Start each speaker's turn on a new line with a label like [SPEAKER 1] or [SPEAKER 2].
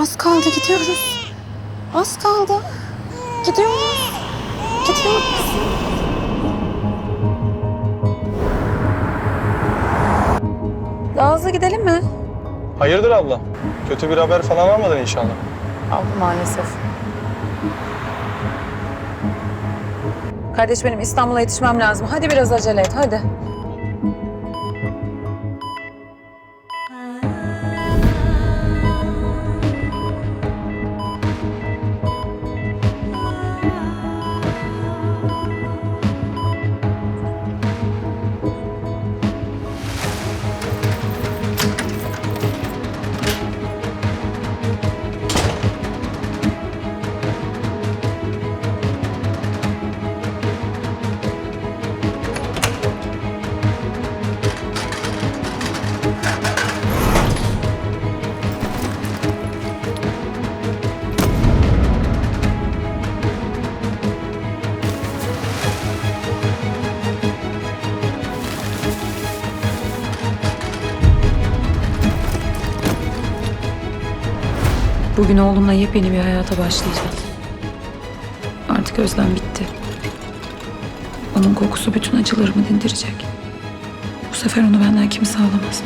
[SPEAKER 1] Az kaldı gidiyoruz. Az kaldı. Gidiyoruz. Gidiyoruz. Daha hızlı gidelim mi?
[SPEAKER 2] Hayırdır abla? Kötü bir haber falan almadın inşallah.
[SPEAKER 1] Aldım maalesef. Kardeş benim İstanbul'a yetişmem lazım. Hadi biraz acele et hadi.
[SPEAKER 3] Bugün oğlumla yepyeni bir hayata başlayacağız. Artık özlem bitti. Onun kokusu bütün acılarımı dindirecek. Bu sefer onu benden kimse alamaz.